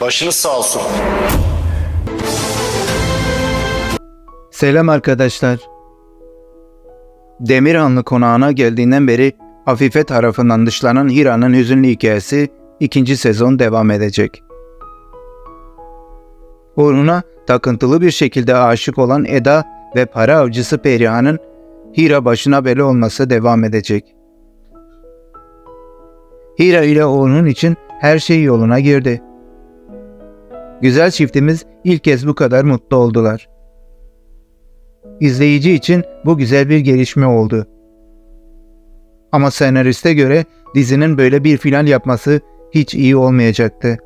Başınız sağ olsun. Selam arkadaşlar. Demirhanlı konağına geldiğinden beri Afife tarafından dışlanan Hira'nın hüzünlü hikayesi ikinci sezon devam edecek. Uğruna takıntılı bir şekilde aşık olan Eda ve para avcısı Perihan'ın Hira başına bela olması devam edecek. Hira ile onun için her şey yoluna girdi. Güzel çiftimiz ilk kez bu kadar mutlu oldular. İzleyici için bu güzel bir gelişme oldu. Ama senariste göre dizinin böyle bir final yapması hiç iyi olmayacaktı.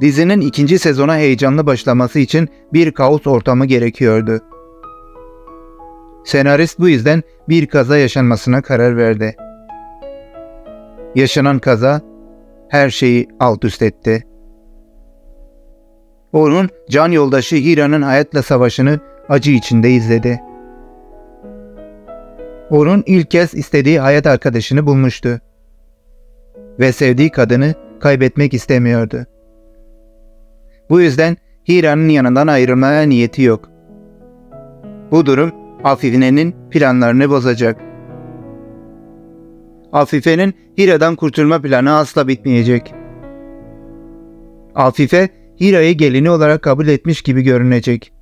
Dizinin ikinci sezona heyecanlı başlaması için bir kaos ortamı gerekiyordu. Senarist bu yüzden bir kaza yaşanmasına karar verdi. Yaşanan kaza her şeyi alt üst etti. Onun can yoldaşı Hira'nın hayatla savaşını acı içinde izledi. Onun ilk kez istediği hayat arkadaşını bulmuştu. Ve sevdiği kadını kaybetmek istemiyordu. Bu yüzden Hira'nın yanından ayrılmaya niyeti yok. Bu durum Afife'nin planlarını bozacak. Afife'nin Hira'dan kurtulma planı asla bitmeyecek. Afife Hira'yı gelini olarak kabul etmiş gibi görünecek.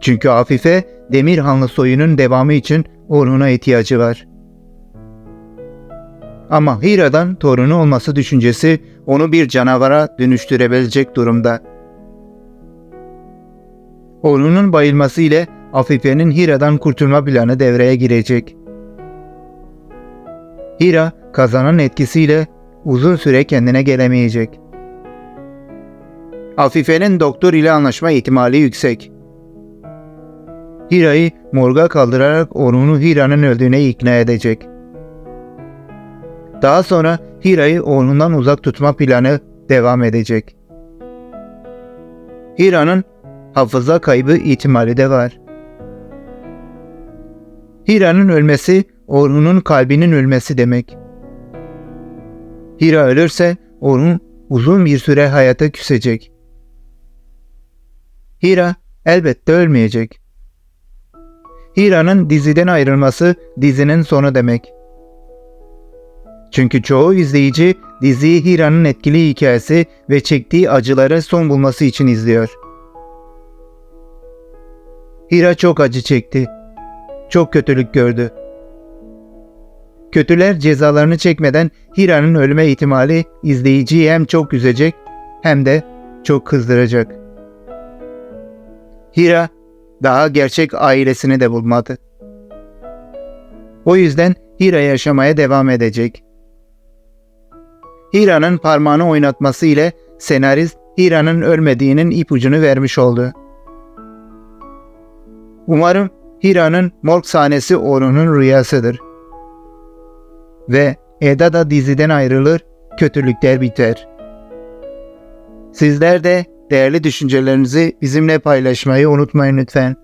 Çünkü Afife Demirhanlı soyunun devamı için oğluna ihtiyacı var. Ama Hira'dan torunu olması düşüncesi onu bir canavara dönüştürebilecek durumda. Oğlunun bayılması ile Afife'nin Hira'dan kurtulma planı devreye girecek. Hira kazanın etkisiyle uzun süre kendine gelemeyecek. Afife'nin doktor ile anlaşma ihtimali yüksek. Hira'yı morga kaldırarak onu Hira'nın öldüğüne ikna edecek. Daha sonra Hira'yı oğlundan uzak tutma planı devam edecek. Hira'nın hafıza kaybı ihtimali de var. Hira'nın ölmesi oğlunun kalbinin ölmesi demek. Hira ölürse onun uzun bir süre hayata küsecek. Hira elbette ölmeyecek. Hira'nın diziden ayrılması dizinin sonu demek. Çünkü çoğu izleyici diziyi Hira'nın etkili hikayesi ve çektiği acılara son bulması için izliyor. Hira çok acı çekti. Çok kötülük gördü. Kötüler cezalarını çekmeden Hira'nın ölme ihtimali izleyiciyi hem çok üzecek hem de çok kızdıracak. Hira daha gerçek ailesini de bulmadı. O yüzden Hira yaşamaya devam edecek. Hira'nın parmağını oynatması ile senarist Hira'nın ölmediğinin ipucunu vermiş oldu. Umarım Hira'nın morg sahnesi onun rüyasıdır. Ve Eda da diziden ayrılır, kötülükler biter. Sizler de değerli düşüncelerinizi bizimle paylaşmayı unutmayın lütfen.